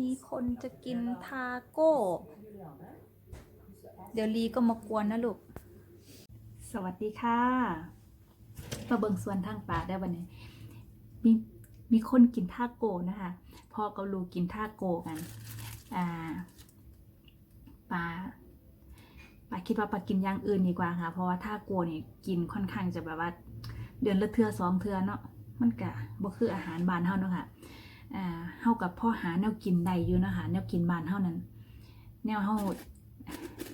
มีคนจะกินทาโก้ เดี๋ยวลีก็มากวนนะลูก สวัสดีค่ะมาเบิงสวนทางป่าได้วันนี้ มีมีคนกินทาโก้นะคะพ่อกับลูกกินทาโก้กัน อ่าป่าป่าคิดว่าป่ากินอย่างอื่นดีกว่าค่ะ เพราะว่าทาโก้เนี่ยกินค่อนข้างจะแบบว่า เดือนละเทือสองเทือเนาะ มันกะบ่คืออาหารบานเฮาเนาะค่ะ อ่าเฮากับพ่อหาแนวกินได้อยู่นะคะแนวกินบานเฮานั้น แนวเฮา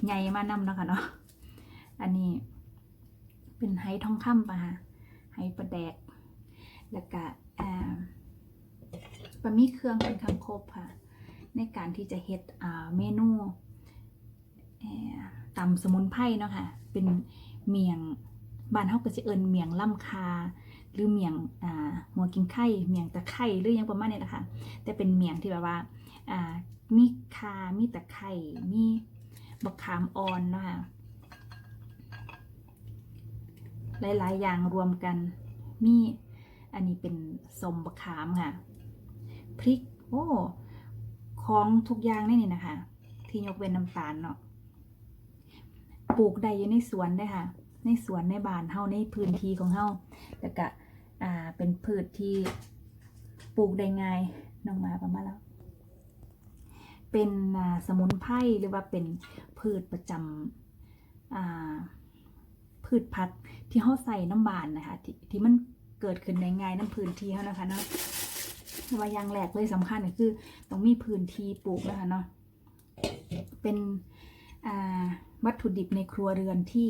ใหญ่มานำเนะคะเนาะอันนี้เป็นไหทองคำปะฮะไหปลาแดก แล้วก็อ่าปลามีเครื่องเป็นคำคบค่ะ ในการที่จะเฮ็ดอ่าเมนูเอ่อตำสมุนไพรเนาะค่ะเป็นเมียงบ้านเฮาก็สิเอิ้นเมียงล่ำคา หรือเมียงอ่าหัวกินไข่เมียงตะไคร่หรือยังประมาณนี้แหละค่ะแต่เป็นเมียงที่แบบว่าอ่ามีคามีตะไคร่มีบักขามอ่อนเนาะค่ะหลายๆ อย่างรวมกันมีอันนี้เป็นสมบักขามค่ะพริกโอ้ของทุกอย่างนี่นี่นะคะ ที่ยกเว้นน้ำตาลเนาะปลูกได้อยู่ในสวนได้ค่ะ ในสวนในบ้านเฮาในพื้นที่ของเฮาแล้วก็ อ่าเป็นพืชที่ปลูกได้ง่ายน้องมาประมาณแล้ว เป็นสมุนไพรหรือว่าเป็นพืชประจำพืชพักที่เขาใส่น้ำบานนะคะที่ที่มันเกิดขึ้นได้ง่ายน้ำพื้นที่เขานะคะเนาะว่าอย่างแรกเลยสำคัญก็คือต้องมีพื้นที่ปลูกนะคะเนาะเป็นวัตถุดิบในครัวเรือนที่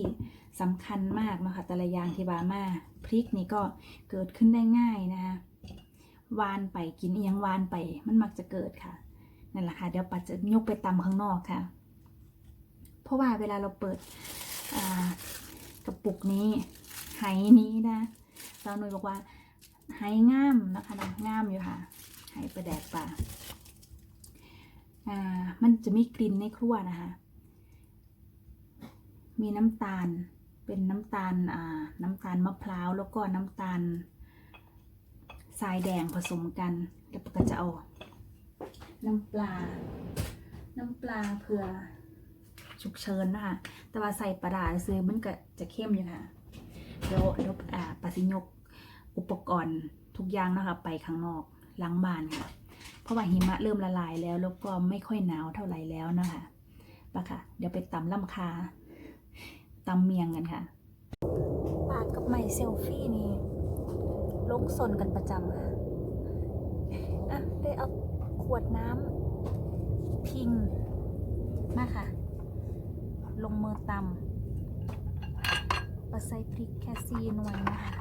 สำคัญมากนะคะแต่ละอย่างที่บามาพริกนี่ก็เกิดขึ้นได้ง่ายนะคะวานไปกินเอียงวานไปมันมักจะเกิดค่ะนั่นแหละค่ะเดี๋ยวปัดจะยกไปตำข้างนอกค่ะ เพราะว่าเวลาเราเปิดอ่ากระปุกนี้ไหนี้นะสาวหนุ่ยบอกว่าไหงามนะคะนะงามอยู่ค่ะไหประแดดป่าอ่ามันจะมีกลิ่นในครัวนะคะ มีน้ำตาล เป็นน้ำตาลอ่าน้ำตาลมะพร้าวแล้วก็น้ำตาลทรายแดงผสมกันแล้วก็จะเอา น้ำปลา น้ำปลาเพื่อฉุกเฉินนะคะแต่ว่าใส่ปลาร้าซื้อมันก็จะเข้มอยู่ค่ะเดี๋ยวเดี๋ยวอ่าปาสิยกอุปกรณ์ทุกอย่างนะคะไปข้างนอกล้างบ้านค่ะ เพราะว่าหิมะเริ่มละลายแล้ว แล้วก็ไม่ค่อยหนาวเท่าไหร่แล้วนะคะปะค่ะ เดี๋ยวไปตำล่ำคา ตำเมียงกันค่ะปากกับไมเซลฟี่นี่ลงสนกันประจำค่ะอะได้เอาขวดน้ำพิงมาค่ะ ลงมือตำปลาใส่พริกแค่ซีหน่วยนะคะ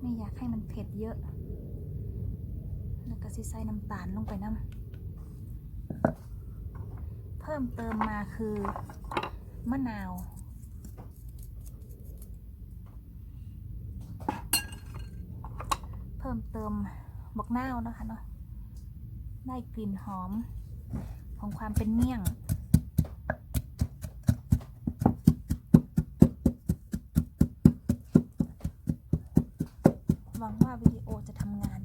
ไม่อยากให้มันเผ็ดเยอะ แล้วก็ใส่น้ำตาลลงไปน้ำ พิ่มเติมมาคือมะนาว เพิ่มเติมบักนาวนะคะเนาะได้กลิ่นหอมของความเป็นเมี่ยง หวังว่าวิดีโอจะทำงาน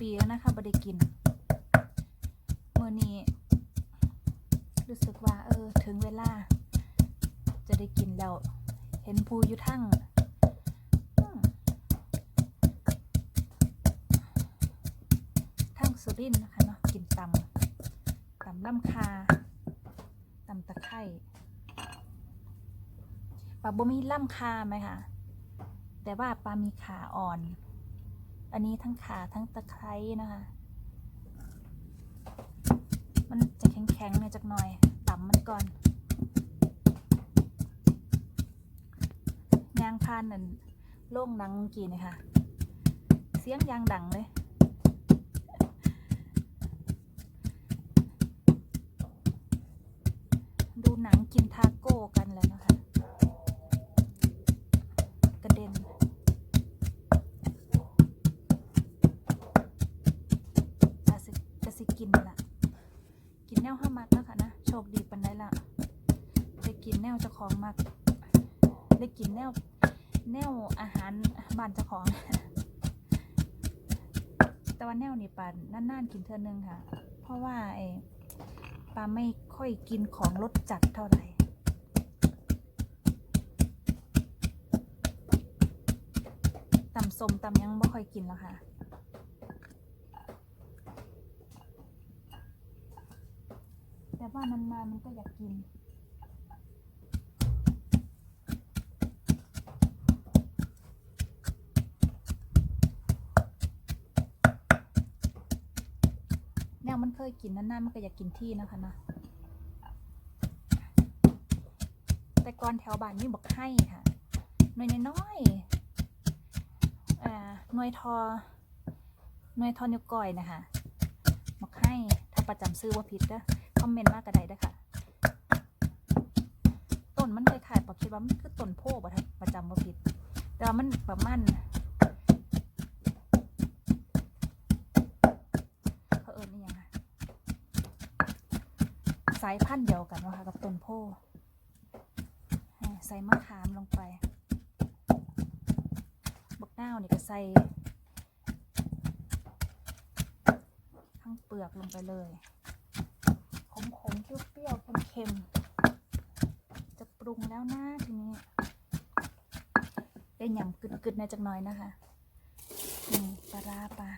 ปีแล้วนะคะไม่ได้กินเมื่อนี้รู้สึกว่า เออ ถึงเวลา จะได้กินแล้ว เห็นภูอยู่ทั้งทั้งสุรินนะคะเนาะกินตำตำล่ำคาตำตะไคร่ปลาบ่มีล่ำคาไหมคะแต่ว่าปลามีขาอ่อน อันนี้ทั้งขาทั้งตะไคร้นะคะ มันจะแข็งๆหน่ยจักหน่อยต่ำมันก่อนยางพานนั่นโล่งหนังกี้นี่ค่ะเสียงยางดังเลยดูหนังกินทาโก้กันแล้วนะ กระเด็น อาสิจะสิกินละกินแนวห้ามักแล้วค่ะนะ โชคดีปันได้ละได้กินแนวเจ้าของมักกินแนวแนวอาหารบ้านเจ้าของ แต่ว่าแนวนี่ปานานๆกินเทื่อนึงค่ะ เพราะว่าไอ้ปาไม่ค่อยกินของรสจัดเท่าไหร่ตำส้มตำยังไม่ค่อยกินแล้วค่ะแต่ว่านานๆมันก็อยากกิน แนวมันเคยกินนานๆมันก็อยากกินที่นะคะนะแต่ก่อนแถวบ้านนี่บอกให้ค่ะหน่วยน้อยๆหน่วยทอหน่วยทอนิ้วก้อยนะคะบอกให้ถ้าประจำซื้อว่าผิดเด้อคอมเมนต์มากกระไดเด้ค่ะต้นมันเคยขายปอกคิดว่ามันคือต้นโพธิ์ประประจำว่าผิดแต่ว่ามันประมาณเขาเอิญนี่ยังไง สายพันธุ์เดียวกันวะคะกับต้นโพธิ์อ่าใส่มะขามลงไป บักนาวนี่ก็ใส่ทั้งเปลือกลงไปเลยขมๆเปรี้ยวเค็มๆจะปรุงแล้วนะทีนี้ได้หยำกึดๆในจักหน่อยนะคะนี่ปลาร้าปลา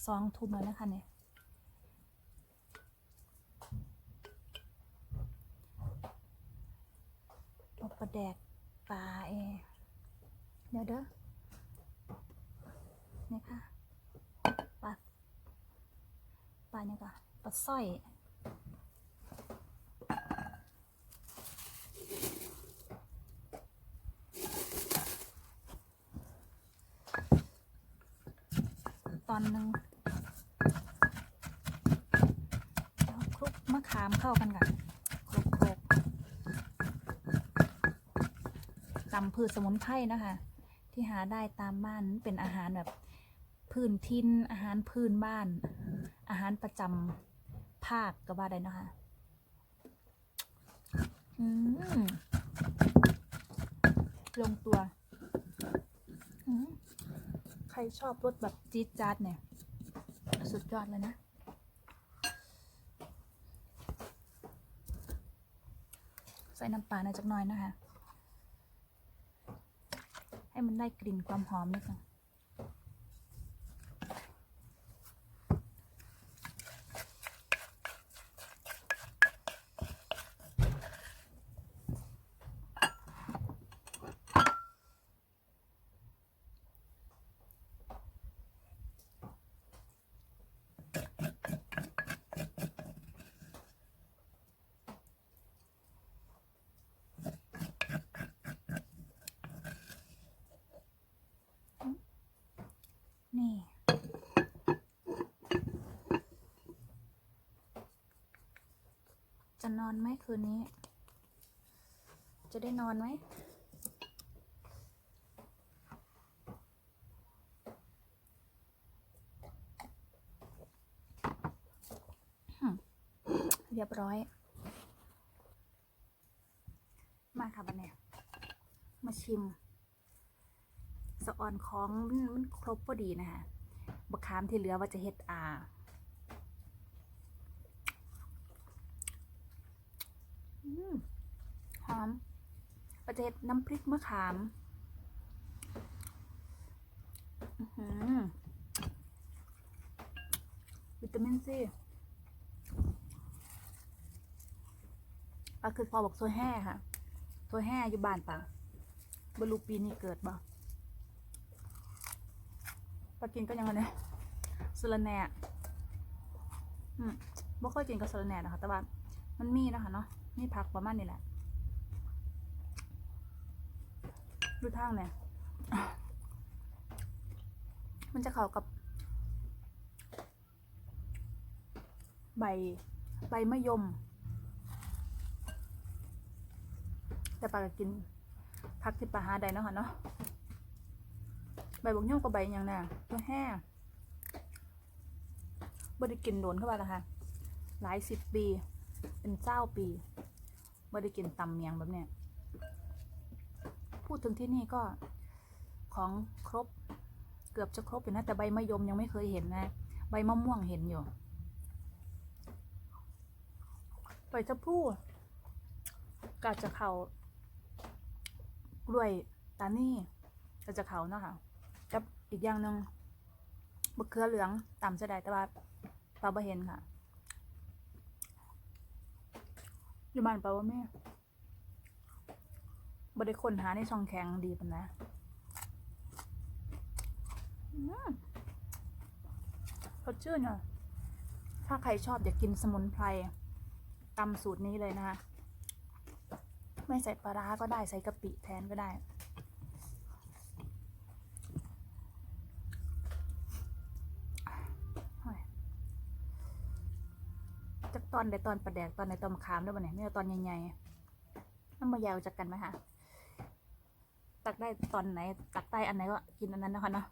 ส องทุ่มแล้วนะคะเนี่ยเอาปลาแดกปลาเอเดี๋ยวเด้อนี่ค่ะปลาปลาเนี่ยก่อนปลาสร้อยตอนหนึ่งเอาคลุกมะขามเข้ากันก่อนคลุกคลุกตำพืชสมุนไพรนะคะ ที่หาได้ตามบ้านเป็นอาหารแบบพื้นทินอาหารพื้นบ้าน อาหารประจำภาคก็ว่าได้นะคะลงตัว ใครชอบรสแบบจี๊ดจ๊าดเนี่ย สุดยอดเลยนะ ส่น้ำปลาหน่อยจักหน่อยนะคะ ให้มันได้กลิ่นความหอมนิดนึง นี่จะนอนไหมคืนนี้ จะได้นอนไหมอืมเรียบร้อย มาค่ะบันเนี่ย มาชิม สะออนของมันมันครบพอดีนะคะบะขามที่เหลือว่าจะเฮ็ดอาหอมว่าจะเฮ็ดน้ำพริกมะขามอือหือวิตามินซีปลาคือพอบอกตัวแห่ค่ะตัวแห่อยู่บ้านปะบรูปีนี้เกิดบ่ ปลากินก็ยังไงเนี่ยสะระแหน่อืมบ่ค่อยกินกับสะระแหน่นะคะ แต่ว่ามันมีนะคะเนาะมีผักประมาณนี้แหละดูทางเนี่ยมันจะเข้ากับ ใบใบมะยม แต่ปลากกินผักที่ปลาหาได้เนาะค่ะเนาะ ใบบกย่อมกับใบอย่างน่ะตัวแห้บ่ได้กินโดนเข้าไปแล้วค่ะ หลายสิบปี เป็นเจ้าปีบ่ได้กินตำเมียงแบบเนี้ยพูดถึงที่นี่ก็ของครบเกือบจะครบอยู่นะแต่ใบมะยมยังไม่เคยเห็นนะ ใบมะม่วงเห็นอยู่ใบชะพลูกาจะเขาด้วยตานี่กาจะเขาเนาะค่ะ กับอีกอย่างหนึ่งบะเขือเหลืองตำเสยดายแต่ว่าปลาบะเห็นค่ะอยู่บ้านปลาว่าแม่บได้คนหาในช่องแข็งดีปันนะสดชื่นอะถ้าใครชอบอยากกินสมุนไพรตำสูตรนี้เลยนะคะ ไม่ใส่ปลาร้าก็ได้ใส่กะปิแทนก็ได้ จาก ตอนใดตอนประแดกตอนใดตอนมะขามด้วยบ่เนี่ยไม่เอาตอนใหญ่ๆน้ำมายาวจากกันไหมคะตักได้ตอนไหน ตักได้อันไหนก็กินอันนั้นนะคะเนาะ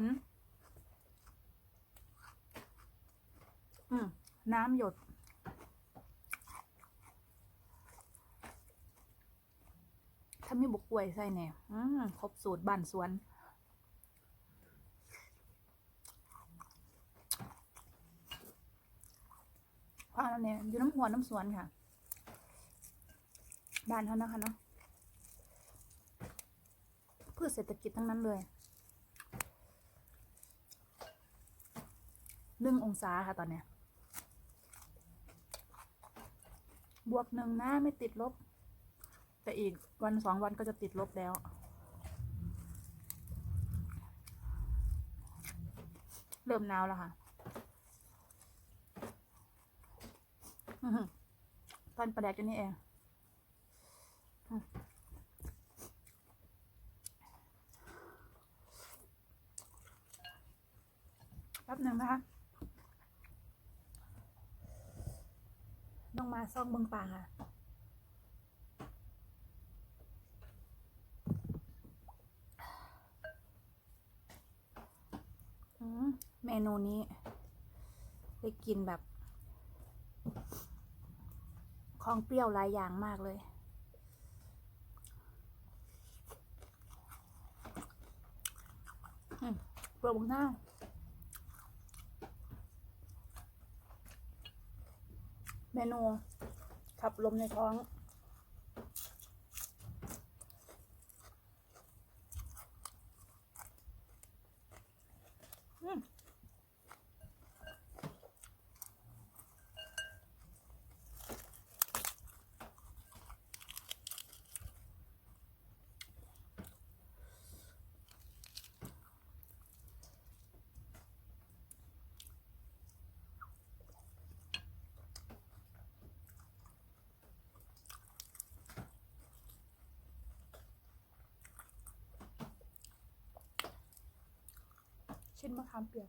น อืม น้ำหยด ถ้ามีบุกกล้วยใส่เนี่ยอืม ครบสูตรบ้านสวนพาแล้วเนี่ยอยู่น้ำหัวน้ำสวนค่ะ บ้านเขานะคะเนาะพืชเศรษฐกิจทั้งนั้นเลย หนึ่งองศาค่ะตอนเนี้ย บวกหนึ่งนะไม่ติดลบ แต่อีกวันสองวันก็จะติดลบแล้ว เริ่มหนาวแล้วค่ะตอนประแดกกันนี่เองแป๊บหนึ่งนะคะ ต้องมา ซ่องเบิงป่าค่ะเมนูนี้ ได้กินแบบ ของเปรี้ยวหลายอย่างมากเลย อืมเปรี้ยวบางหน้า เมนูขับลมในท้อง อืม ช่นมะขามเปียก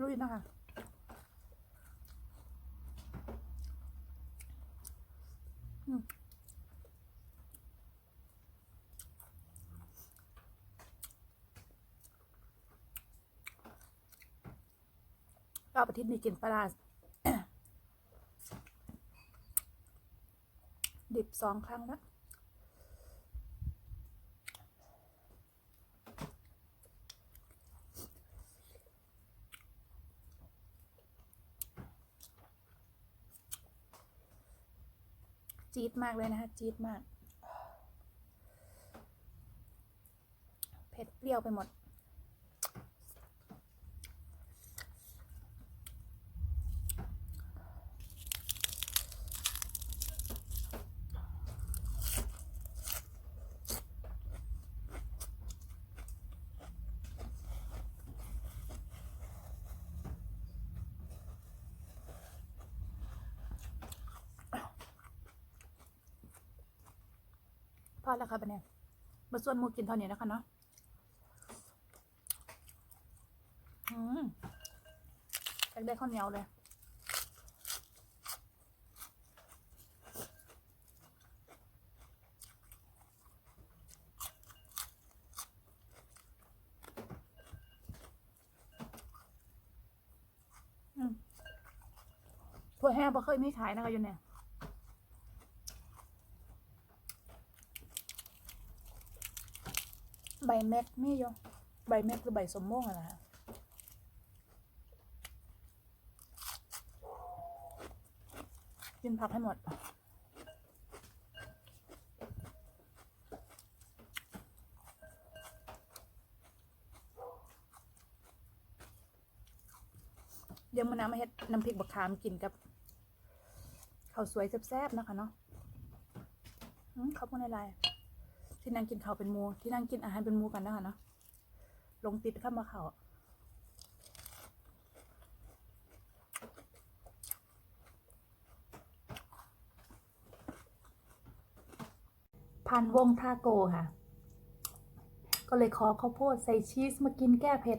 ลุยนะคะ อบอาทิตย์นี้กินปลาร้าดิบสองครั้งแล้วจี๊ดมากเลยนะคะจี๊ดมาก เผ็ดเปรี้ยวไปหมด อแล้วค่ะบันเนี่ยมาส่วนมูกินเท่านี้นะคะเนาะอืมอยากได้ข้าวเหนียวเลยอืมถั่วแห้งบ่เคยมีขายนะคะอยู่เนี่ย ใบแม็กมีอยู่ใบแม็กคือใบสมม่งอะนะคะกินผักให้หมด เดี๋ยวมื้อน้ำมาเฮ็ดน้ำพริกบักขามกินกับข้าวสวยแซ่บๆนะคะเนาะอืมขอบคุณหลายๆ ที่นั่งกินข้าวเป็นมูที่นั่งกินอาหารเป็นมูกันนะคะเนาะลงติดข้ามมาเขาวพันวงทาโกค่ะ ก็เลยขอข้าวโพดใส่ชีสมากินแก้เผ็ด